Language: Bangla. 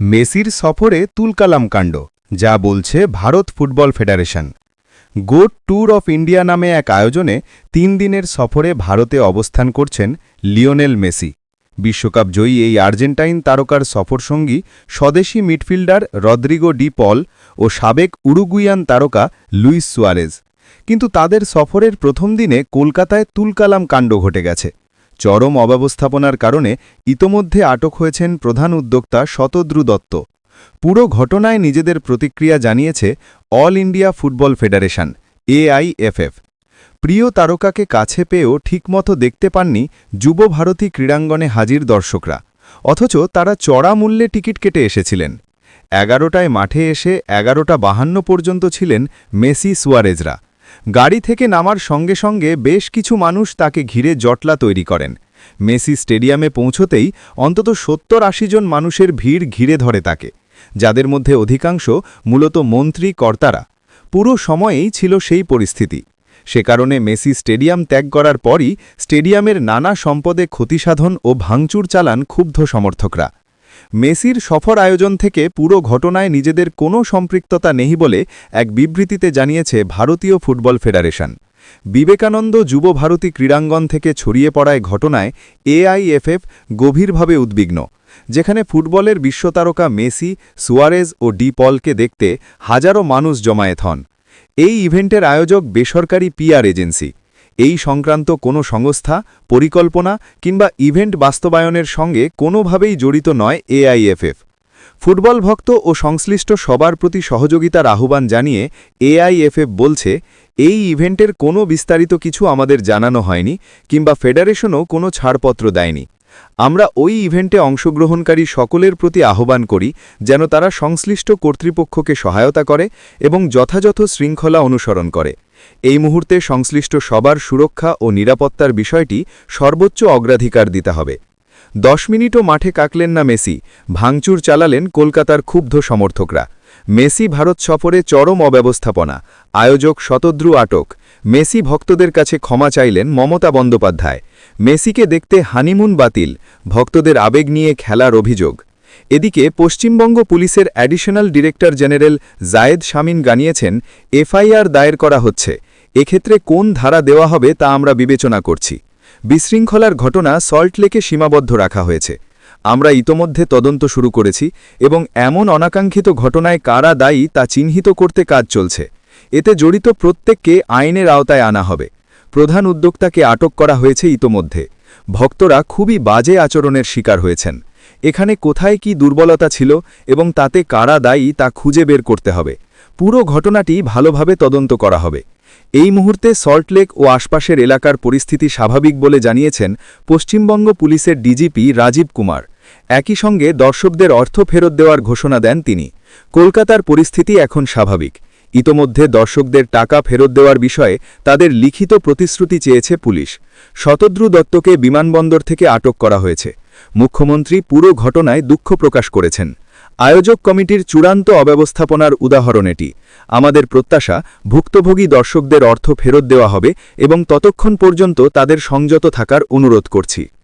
মেসির সফরে তুলকালাম কাণ্ড, যা বলছে Bharat football federation. GOAT tour of India নামে এক আয়োজনে তিন দিনের সফরে ভারতে অবস্থান করছেন লিওনেল মেসি। বিশ্বকাপ জয়ী এই আর্জেন্টাইন তারকার সফরসঙ্গী স্বদেশী মিডফিল্ডার রদ্রিগো ডি পল ও সাবেক উরুগুইয়ান তারকা লুইস সুয়ারেজ। কিন্তু তাদের সফরের প্রথম দিনে কলকাতায় তুলকালাম কাণ্ড ঘটে গেছে। চরম অব্যবস্থাপনার কারণে ইতোমধ্যে আটক হয়েছেন প্রধান উদ্যোক্তা শতদ্রু দত্ত। পুরো ঘটনায় নিজেদের প্রতিক্রিয়া জানিয়েছে All India Football Federation, AIFF. প্রিয় তারকাকে কাছে পেয়েও ঠিকমতো দেখতে পাননি যুব ভারতী ক্রীড়াঙ্গনে হাজির দর্শকরা। অথচ তারা চড়া মূল্যে টিকিট কেটে এসেছিলেন। এগারোটায় মাঠে এসে এগারোটা বাহান্ন পর্যন্ত ছিলেন মেসি সুয়ারেজরা। গাড়ি থেকে নামার সঙ্গে সঙ্গে বেশ কিছু মানুষ তাকে ঘিরে জটলা তৈরি করেন। মেসি স্টেডিয়ামে পৌঁছতেই অন্তত সত্তর আশি জন মানুষের ভিড় ঘিরে ধরে তাকে, যাদের মধ্যে অধিকাংশ মূলত মন্ত্রী কর্তারা। পুরো সময়েই ছিল সেই পরিস্থিতি। সে কারণে মেসি স্টেডিয়াম ত্যাগ করার পরই স্টেডিয়ামের নানা সম্পদে ক্ষতিসাধন ও ভাঙচুর চালান ক্ষুব্ধ সমর্থকরা। মেসির সফর আয়োজন থেকে পুরো ঘটনায় নিজেদের কোনো সম্পৃক্ততা নেই বলে এক বিবৃতিতে জানিয়েছে ভারতীয় ফুটবল ফেডারেশন। বিবেকানন্দ যুব ভারতী ক্রীড়াঙ্গন থেকে ছড়িয়ে পড়ায় ঘটনায় এআইএফএফ গভীরভাবে উদ্বিগ্ন, যেখানে ফুটবলের বিশ্বতারকা মেসি, সুয়ারেজ ও ডি পলকে দেখতে হাজারো মানুষ জমায়েত হন। এই ইভেন্টের আয়োজক বেসরকারি পিআর এজেন্সি। এই সংক্রান্ত কোনো সংস্থা, পরিকল্পনা কিংবা ইভেন্ট বাস্তবায়নের সঙ্গে কোনোভাবেই জড়িত নয় এআইএফএফ। ফুটবল ভক্ত ও সংশ্লিষ্ট সবার প্রতি সহযোগিতার আহ্বান জানিয়ে এআইএফএফ বলছে, এই ইভেন্টের কোনো বিস্তারিত কিছু আমাদের জানানো হয়নি কিংবা ফেডারেশনও কোনো ছাড়পত্র দেয়নি। আমরা ওই ইভেন্টে অংশগ্রহণকারী সকলের প্রতি আহ্বান করি যেন তারা সংশ্লিষ্ট কর্তৃপক্ষকে সহায়তা করে এবং যথাযথ শৃঙ্খলা অনুসরণ করে। এই মুহূর্তে সংশ্লিষ্ট সবার সুরক্ষা ও নিরাপত্তার বিষয়টি সর্বোচ্চ অগ্রাধিকার দিতে হবে। দশ মিনিটও মাঠে কাকলেন না মেসি, ভাঙচুর চালালেন কলকাতার ক্ষুব্ধ সমর্থকরা। মেসি ভারত সফরে চরম অব্যবস্থাপনা, আয়োজক শতদ্রু আটক মেসি ভক্তদের কাছে ক্ষমা চাইলেন মমতা বন্দ্যোপাধ্যায়। মেসিকে দেখতে হানিমুন বাতিল, ভক্তদের আবেগ নিয়ে খেলার অভিযোগ। এদিকে পশ্চিমবঙ্গ পুলিশের additional director general Jayed Shamin জানিয়েছেন, এফআইআর দায়ের করা হচ্ছে। এক্ষেত্রে কোন ধারা দেওয়া হবে তা আমরা বিবেচনা করছি। বিশৃঙ্খলার ঘটনা সল্টলেকে সীমাবদ্ধ রাখা হয়েছে। আমরা ইতোমধ্যে তদন্ত শুরু করেছি এবং এমন অনাকাঙ্ক্ষিত ঘটনায় কারা দায়ী তা চিহ্নিত করতে কাজ চলছে। এতে জড়িত প্রত্যেককে আইনের আওতায় আনা হবে। প্রধান উদ্যোক্তাকে আটক করা হয়েছে ইতোমধ্যে। ভক্তরা খুবই বাজে আচরণের শিকার হয়েছেন। এখানে কোথায় কি দুর্বলতা ছিল এবং তাতে কারা দায়ী তা খুঁজে বের করতে হবে। পুরো ঘটনাটি ভালোভাবে তদন্ত করা হবে। এই মুহূর্তে সল্টলেক ও আশপাশের এলাকার পরিস্থিতি স্বাভাবিক বলে জানিয়েছেন পশ্চিমবঙ্গ পুলিশের ডিজিপি রাজীব কুমার। একই সঙ্গে দর্শকদের অর্থ ফেরত দেওয়ার ঘোষণা দেন তিনি। কলকাতার পরিস্থিতি এখন স্বাভাবিক। ইতোমধ্যে দর্শকদের টাকা ফেরত দেওয়ার বিষয়ে তাদের লিখিত প্রতিশ্রুতি চেয়েছে পুলিশ। শতদ্রু দত্তকে বিমানবন্দর থেকে আটক করা হয়েছে। মুখ্যমন্ত্রী পুরো ঘটনায় দুঃখ প্রকাশ করেছেন। আয়োজক কমিটির চূড়ান্ত অব্যবস্থাপনার উদাহরণ এটি। আমাদের প্রত্যাশা, ভুক্তভোগী দর্শকদের অর্থ ফেরত দেওয়া হবে এবং ততক্ষণ পর্যন্ত তাদের সংযত থাকার অনুরোধ করছি।